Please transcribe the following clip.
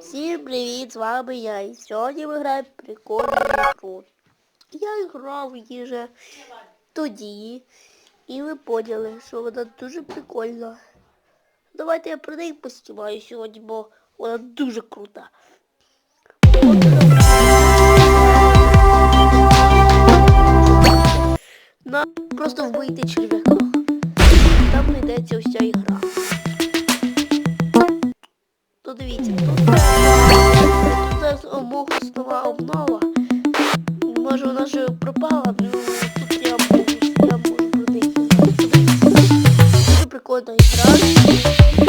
Всім привіт, з вами я. І сьогодні ми граємо прикольну гру. Я грав її вже тоді. І ви поняли, що вона дуже прикольна. Давайте я про неї постіваю сьогодні, бо вона дуже крута. Нам просто вбити черв'яка. Там знайдеться ось Фокус, обнова. Може вона вже пропала, ну тут я можу, я можу продати. Це прикольна ігра.